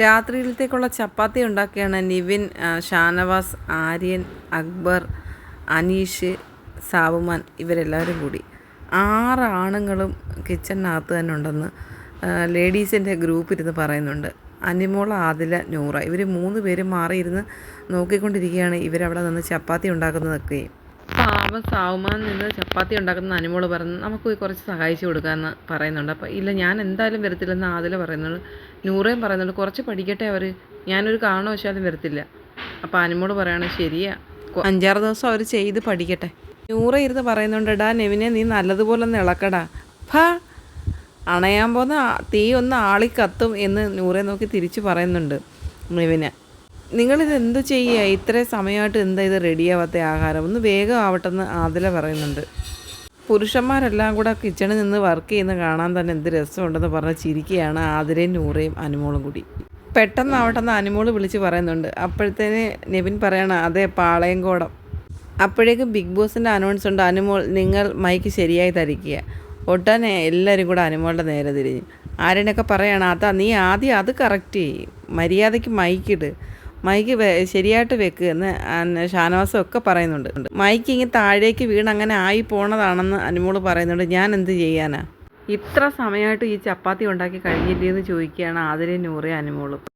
രാത്രിയിലത്തേക്കുള്ള ചപ്പാത്തി ഉണ്ടാക്കിയാണ് നിവിൻ ഷാനവാസ് ആര്യൻ അക്ബർ അനീഷ് സാബുമാൻ ഇവരെല്ലാവരും കൂടി. ആറ് ആണുങ്ങളും കിച്ചണിനകത്ത് തന്നെ ഉണ്ടെന്ന് ലേഡീസിന്റെ ഗ്രൂപ്പ് ഇരുന്ന് പറയുന്നുണ്ട്. അനിമോൾ ആദില നൂറ. ഇവർ മൂന്ന് പേരും മാറിയിരുന്ന് നോക്കിക്കൊണ്ടിരിക്കുകയാണ് ഇവരവിടെ നിന്ന് ചപ്പാത്തി ഉണ്ടാക്കുന്നതൊക്കെ. പാവം സാവുമാൻ നിന്ന് ചപ്പാത്തി ഉണ്ടാക്കുന്ന അനുമോൾ പറഞ്ഞു നമുക്ക് കുറച്ച് സഹായിച്ചു കൊടുക്കാമെന്ന് പറയുന്നുണ്ട്. അപ്പോൾ ഇല്ല ഞാൻ എന്തായാലും വരത്തില്ലെന്ന് ആദ്യം പറയുന്നുണ്ട് നൂറേം പറയുന്നുണ്ട് കുറച്ച് പഠിക്കട്ടെ അവർ ഞാനൊരു കാരണവശാലും വരത്തില്ല. അപ്പോൾ അനുമോൾ പറയാണ് ശരിയാ. അഞ്ചാറ് ദിവസം അവർ ചെയ്ത് പഠിക്കട്ടെ. നൂറ ഇരുന്ന് പറയുന്നുണ്ട് ഡാ നെവിനെ നീ നല്ലതുപോലെ ഒന്ന് ഇളക്കടാ. ഫാ. അണയാൻ പോകുന്ന തീ ഒന്ന് ആളി കത്തും എന്ന് നൂറെ നോക്കി തിരിച്ചു പറയുന്നുണ്ട് നെവിന്. നിങ്ങളിത് എന്ത് ചെയ്യുക? ഇത്രയും സമയമായിട്ട് എന്താ ഇത് റെഡിയാവാത്ത ആഹാരം? ഒന്ന് വേഗം ആവട്ടെ എന്ന് ആദില പറയുന്നുണ്ട്. പുരുഷന്മാരെല്ലാം കൂടെ കിച്ചണിൽ നിന്ന് വർക്ക് ചെയ്യുന്ന കാണാൻ തന്നെ എന്ത് രസമുണ്ടെന്ന് പറഞ്ഞ് ചിരിക്കുകയാണ് ആതിരയും നൂറയും അനുമോളും കൂടി. പെട്ടെന്ന് പെട്ടെന്നാവട്ടെന്ന് അനുമോൾ വിളിച്ച് പറയുന്നുണ്ട്. അപ്പോഴത്തേന് നെവിൻ പറയണ അതെ പാളയംകോടം. അപ്പോഴേക്കും ബിഗ് ബോസിന്റെ അനൗൺസ് ഉണ്ട് അനുമോൾ നിങ്ങൾ മൈക്ക് ശരിയായി ധരിക്കുക. ഒട്ടനെ എല്ലാവരും കൂടെ അനുമോളുടെ നേരെ തിരിഞ്ഞ്. ആരെയൊക്കെ പറയണം അതാ നീ ആദ്യം അത് കറക്റ്റ് ചെയ്യും. മര്യാദയ്ക്ക് മൈക്കിട് മൈക്ക് ശരിയായിട്ട് വെക്കുക എന്ന് ഷാനവാസും ഒക്കെ പറയുന്നുണ്ട്. മൈക്ക് ഇങ്ങനെ താഴേക്ക് വീണ് അങ്ങനെ ആയി പോണതാണെന്ന് അനുമോൾ പറയുന്നുണ്ട്. ഞാൻ എന്ത് ചെയ്യാനാ? ഇത്ര സമയമായിട്ട് ഈ ചപ്പാത്തി ഉണ്ടാക്കി കഴിഞ്ഞില്ലേ എന്ന് ചോദിക്കുകയാണ് ആതിരെ നൂറേ അനുമോളും.